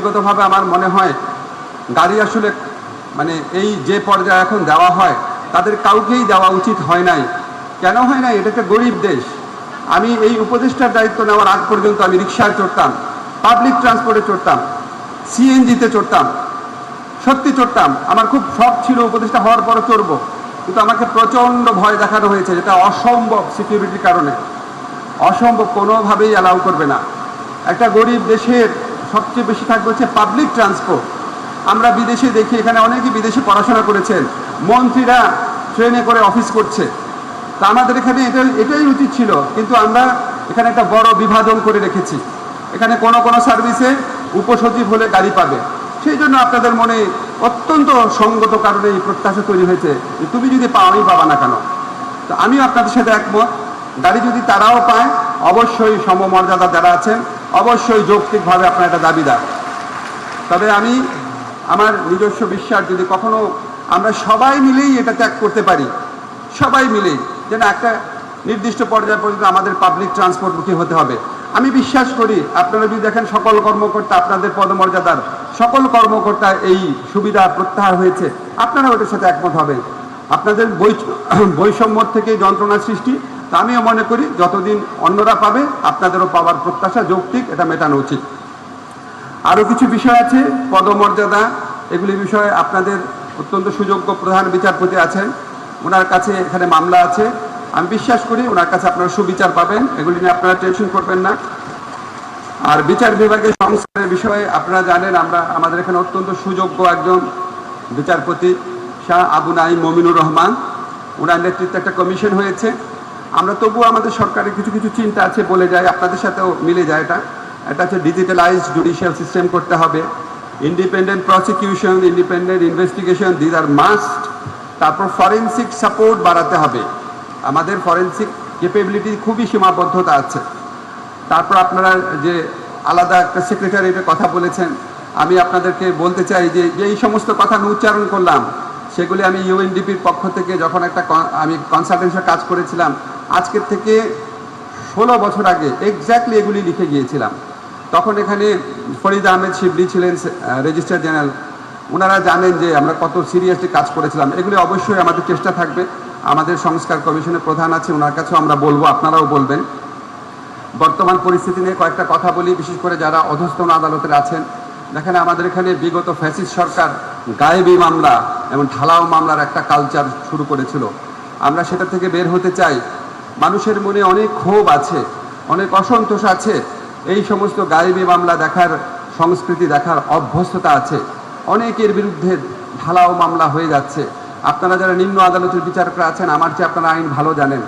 ব্যক্তিগতভাবে আমার মনে হয় গাড়ি আসলে মানে এই যে পর্যায়ে এখন দেওয়া হয়, তাদের কাউকেই দেওয়া উচিত হয় নাই। কেন হয় নাই? এটা একটা গরিব দেশ। আমি এই উপদেষ্টার দায়িত্ব নেওয়ার আগ পর্যন্ত আমি রিক্সায় চড়তাম পাবলিক ট্রান্সপোর্টে চড়তাম সিএনজিতে চড়তাম, সত্যি চড়তাম। আমার খুব শখ ছিল উপদেষ্টা হওয়ার পরও চড়বো। কিন্তু আমাকে প্রচণ্ড ভয় দেখানো হয়েছে যেটা অসম্ভব সিকিউরিটির কারণে। অসম্ভব কোনোভাবেই অ্যালাউ করবে না। একটা গরিব দেশের সবচেয়ে বেশি থাকবে হচ্ছে পাবলিক ট্রান্সপোর্ট আমরা বিদেশে দেখি, এখানে অনেকেই বিদেশে পড়াশোনা করেছেন। মন্ত্রীরা ট্রেনে করে অফিস করছে। তা আমাদের এখানে এটা, এটাই উচিত ছিল। কিন্তু আমরা এখানে একটা বড় বিভাজন করে রেখেছি। এখানে কোনো কোনো সার্ভিসে উপসচিব হলে গাড়ি পাবে। সেই জন্য আপনাদের মনে অত্যন্ত সঙ্গত কারণে এই প্রত্যাশা তৈরি হয়েছে যে তুমি যদি পাও, আমি পাবা না কেন? তো আমিও আপনাদের সাথে একমত। গাড়ি যদি তারাও পায়, অবশ্যই সমমর্যাদা যারা আছেন অবশ্যই যৌক্তিকভাবে আপনার একটা দাবিদার তবে আমি আমার নিজস্ব বিশ্বাস, যদি কখনো আমরা সবাই মিলেই এটা ত্যাগ করতে পারি, সবাই মিলেই যেন একটা নির্দিষ্ট পর্যায় পর্যন্ত আমাদের পাবলিক ট্রান্সপোর্টমুখী হতে হবে। আমি বিশ্বাস করি, আপনারা যদি দেখেন সকল কর্মকর্তা আপনাদের পদমর্যাদার, সকল কর্মকর্তা এই সুবিধা প্রত্যাহার হয়েছে আপনারা ওটার সাথে একমত হবেন। আপনাদের বৈষম্য থেকে যন্ত্রণা সৃষ্টি তা আমিও মনে করি যতদিন অন্যরা পাবে, আপনাদেরও পাওয়ার প্রত্যাশা, যৌক্তিক, এটা মেটানো উচিত। আরও কিছু বিষয় আছে, পদমর্যাদা, এগুলি বিষয়ে আপনাদের অত্যন্ত সুযোগ্য প্রধান বিচারপতি আছেন। ওনার কাছে এখানে মামলা আছে। আমি বিশ্বাস করি ওনার কাছে আপনারা সুবিচার পাবেন, এগুলি নিয়ে আপনারা টেনশন করবেন না। আর বিচার বিভাগের সংস্কারের বিষয়ে আপনারা জানেন, আমরা, আমাদের এখানে অত্যন্ত সুযোগ্য একজন বিচারপতি, শাহ আবু নাইম মমিনুর রহমান। ওনার নেতৃত্বে একটা কমিশন হয়েছে। আমরা তবুও আমাদের সরকারের কিছু কিছু চিন্তা আছে বলে যায়, আপনাদের সাথেও মিলে যায় এটা। এটা হচ্ছে ডিজিটালাইজ জুডিশিয়াল সিস্টেম করতে হবে। Independent prosecution independent investigation these are must তারপর ফরেন্সিক সাপোর্ট বাড়াতে হবে। আমাদের ফরেন্সিক ক্যাপেবিলিটি খুবই সীমাবদ্ধতা আছে। তারপর আপনারা যে আলাদা একটা সেক্রেটারির কথা বলেছেন, আমি আপনাদেরকে বলতে চাই যে যে এই সমস্ত কথা আমি উচ্চারণ করলাম, সেগুলি আমি ইউএনডিপির পক্ষ থেকে যখন একটা আমি কনসালটেন্সির কাজ করেছিলাম আজকের থেকে ষোলো বছর আগে এক্স্যাক্টলি এগুলি লিখে গিয়েছিলাম। তখন এখানে ফরিদ আহমেদ শিবলি ছিলেন রেজিস্ট্রার জেনারেল ওনারা জানেন যে আমরা কত সিরিয়াসলি কাজ করেছিলাম। এগুলি অবশ্যই আমাদের চেষ্টা থাকবে। আমাদের সংস্কার কমিশনের প্রধান আছে ওনার কাছেও আমরা বলব, আপনারাও বলবেন। বর্তমান পরিস্থিতি নিয়ে কয়েকটা কথা বলি, বিশেষ করে যারা অধস্তন আদালতের আছেন। দেখেন আমাদের এখানে বিগত ফ্যাসিস সরকার গায়েবী মামলা এবং ঢালাও মামলার একটা কালচার শুরু করেছিল। আমরা সেটা থেকে বের হতে চাই। মানুষের মনে অনেক ক্ষোভ আছে, অনেক অসন্তোষ আছে। এই সমস্ত গায়েবী মামলা দেখার, সংস্কৃতি দেখার অভ্যস্ততা আছে। অনেকের বিরুদ্ধে ঢালাও মামলা হয়ে যাচ্ছে। আপনারা যারা নিম্ন আদালতের বিচারকরা আছেন, আমার চেয়ে আপনারা আইন ভালো জানেন।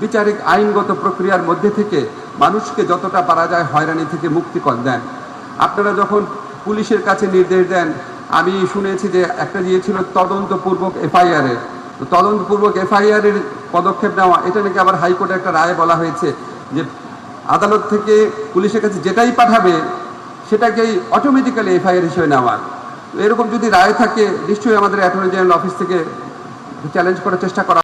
বিচারিক আইনগত প্রক্রিয়ার মধ্যে থেকে মানুষকে যতটা পারা যায় হয়রানি থেকে মুক্তি কর দেন। আপনারা যখন পুলিশের কাছে নির্দেশ দেন, আমি শুনেছি যে একটা দিয়েছিল তদন্তপূর্বক এফআইআরের তদন্তপূর্বক এফআইআরের পদক্ষেপ নেওয়া, এটা নাকি আবার হাইকোর্টে একটা রায় বলা হয়েছে যে আদালত থেকে পুলিশের কাছে যেটাই পাঠাবে, সেটাকেই অটোমেটিক্যালি এফআইআর হিসেবে নেওয়া। এরকম যদি রায় থাকে, নিশ্চয়ই আমাদের অ্যাটর্নি জেনারেল অফিস থেকে চ্যালেঞ্জ করার চেষ্টা করা